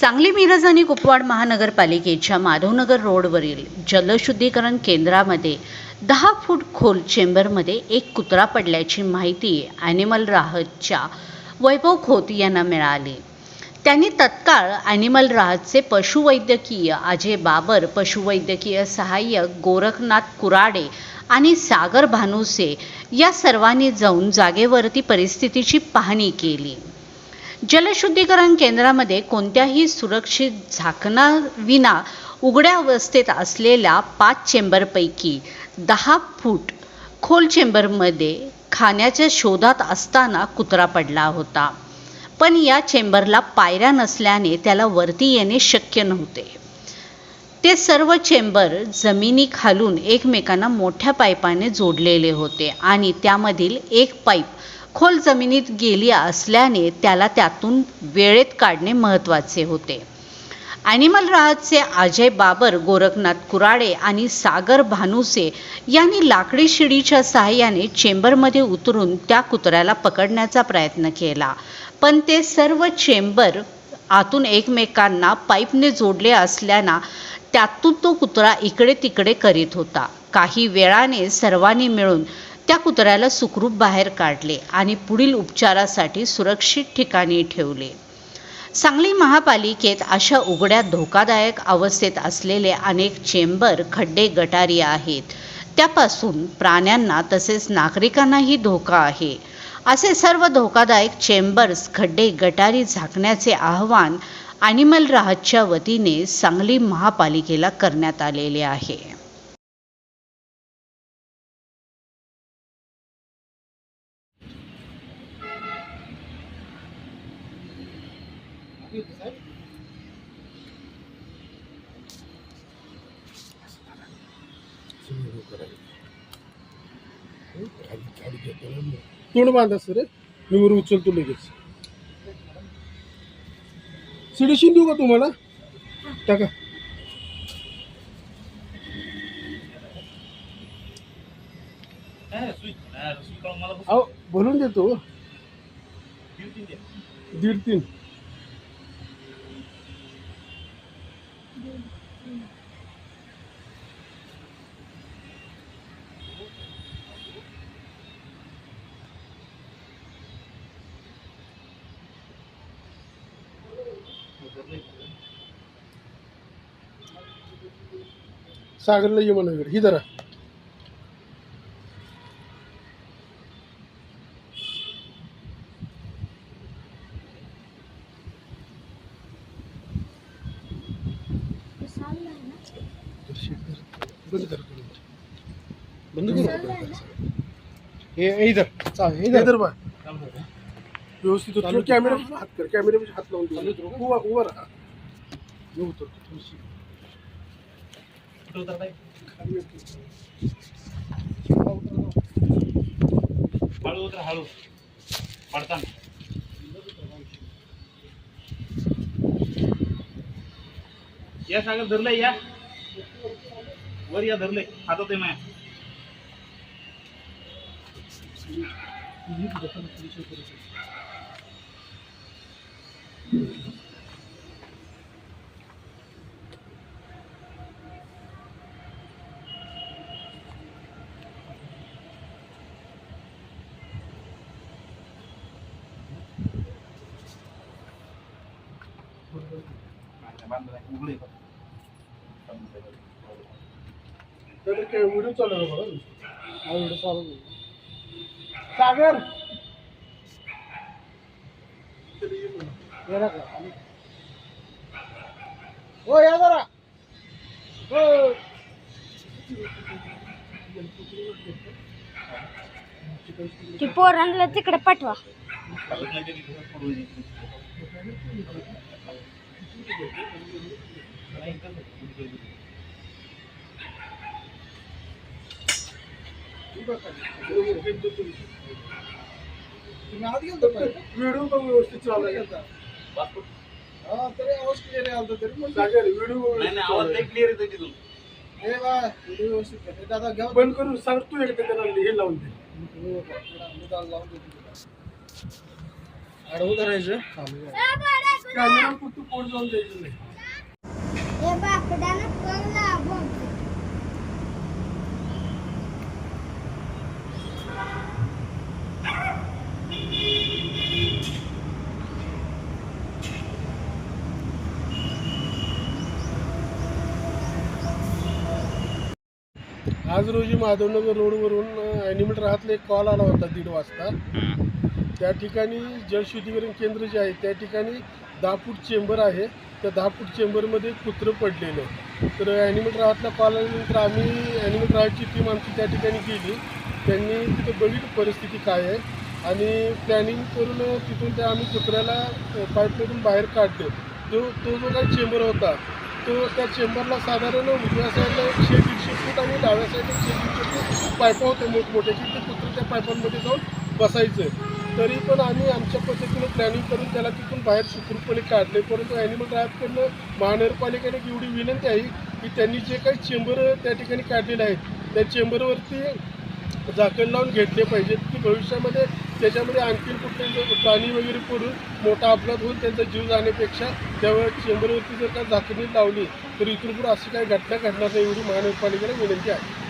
सांगली मिरज आणि कुपवाड महानगरपालिकेच्या माधवनगर रोडवरील जलशुद्धीकरण केंद्रामध्ये दहा फूट खोल चेंबरमध्ये एक कुत्रा पडल्याची माहिती ॲनिमल राहतच्या वैभव खोत यांना मिळाली. त्यांनी तत्काळ ॲनिमल राहतचे पशुवैद्यकीय अजय बाबर पशुवैद्यकीय सहाय्यक गोरखनाथ कुराडे आणि सागर भानुसे या सर्वांनी जाऊन जागेवरती परिस्थितीची पाहणी केली. जलशुद्धीकरण केंद्रामध्ये कोणत्याही सुरक्षित झाकणाविना उघड्या अवस्थेत असलेल्या पाच चेंबरपैकी दहा फूट खोल चेंबरमध्ये खाण्याच्या शोधात असताना कुत्रा पडला होता. पण या चेंबरला पायऱ्या नसल्याने त्याला वरती येणे शक्य नव्हते. ते सर्व चेंबर जमिनी खालून एकमेकांना मोठ्या पाईपाने जोडलेले होते आणि त्यामधील एक पाईप खोल जमिनीत गेली असल्याने त्याला त्यातून वेळेत काढणे महत्त्वाचे होते. ॲनिमल राहतचे अजय बाबर गोरखनाथ कुराडे आणि सागर भानुसे यांनी लाकडी शिडीच्या सहाय्याने चेंबरमध्ये उतरून त्या कुत्र्याला पकडण्याचा प्रयत्न केला. पण ते सर्व चेंबर आतून एकमेकांना पाईपने जोडले असल्यानं त्यातून तो कुत्रा इकडे तिकडे करीत होता. काही वेळाने सर्वांनी मिळून त्या कुत्र्याला सुखरूप बाहेर काढले आणि पुढील उपचारासाठी सुरक्षित ठिकाणी ठेवले. सांगली महापालिकेत अशा उघड्या धोकादायक अवस्थेत असलेले अनेक चेंबर खड्डे गटारी आहेत. त्यापासून प्राण्यांना तसेच नागरिकांनाही धोका आहे. असे सर्व धोकादायक चेंबर्स खड्डे गटारी झाकण्याचे आवाहन ॲनिमल राहतच्या वतीने सांगली महापालिकेला करण्यात आलेले आहे. तोंड बांधा सर मी वर उचलतो लगेच. सिडिशन देऊ का तुम्हाला? टाका. अहो भरून देतो. दीड तीन. सागरला ये म्हणा ही जरा बंद कर बंद करू हे इधर इधर बा. व्यवस्थित उतर कॅमेरा हात कर. कॅमेरा हात लावून उभा उभा राहा. मी उतरतो थोडीशी खाली हळू उतर हळू पडताना या सागर धरलंय या वर या धरलंय हातात आहे माया Thank you. उघडं आहे का? तर काय व्हिडिओ चालू आहे बघा हा व्हिडिओ चालू आहे. सागर येणार का? आली. हो या जरा हो ती पोरांना तिकडे पाठवा नाही. नाही, नाही. व्हिडिओ पण व्यवस्थित चालू? हा तरी आवाज क्लिअर आलता तरी व्हिडिओ नाही नाही आवाज लई क्लिअर येतो तिथून हे बा व्हिडिओ व्यवस्थित आहे. दादा घ्या बंद करून सांग तू एकदा त्याला हे लावून दे लावून दे आडवं करायचं कॅमेरा कोण जाऊन द्यायचं नाही. हे आज रोजी माधवनगर रोडवरून ॲनिमल राहतला एक कॉल आला होता दीड वाजता. त्या ठिकाणी जलशुद्धीकरण केंद्र जे आहे त्या ठिकाणी दहा फूट चेंबर आहे. त्या दहा फूट चेंबरमध्ये कुत्रं पडलेलं आहे तर ॲनिमल राहतला कॉल आल्यानंतर आम्ही ॲनिमल राहतची टीम आमची त्या ठिकाणी गेली. त्यांनी तिथं बघितली परिस्थिती काय आहे. आणि प्लॅनिंग करून तिथून त्या आम्ही कुत्र्याला पाईपमधून बाहेर काढतो तो तो जो काही चेंबर होता तो त्या चेंबरला साधारण उजव्या साईडला एकशे दीडशे फूट आणि डाव्या साईडला एकशे दीडशे फूट पायपा होते मोठमोठ्याची. ते कुत्र त्या पायपांमध्ये जाऊन बसायचं. तरी पण आम्ही आमच्या पद्धतीने प्लॅनिंग करून त्याला तिथून बाहेर सुखरूपणे काढले. परंतु ॲनिमल ड्राईव्हकडनं महानगरपालिकेने एवढी विनंती आहे की त्यांनी जे काही चेंबर त्या ठिकाणी काढलेले आहेत त्या चेंबरवरती झाकण लावून घेतले पाहिजेत की भविष्यामध्ये त्याच्यामध्ये आणखी कुठले प्राणी वगैरे पडून मोठा अपघात होऊन त्यांचा जीव जाण्यापेक्षा त्यावेळेस चेंबरवरती जर का झाकणी लावली तर इथून पुढे अशी काही घटना घडणार नाही एवढी महानगरपालिकेला विनंती आहे.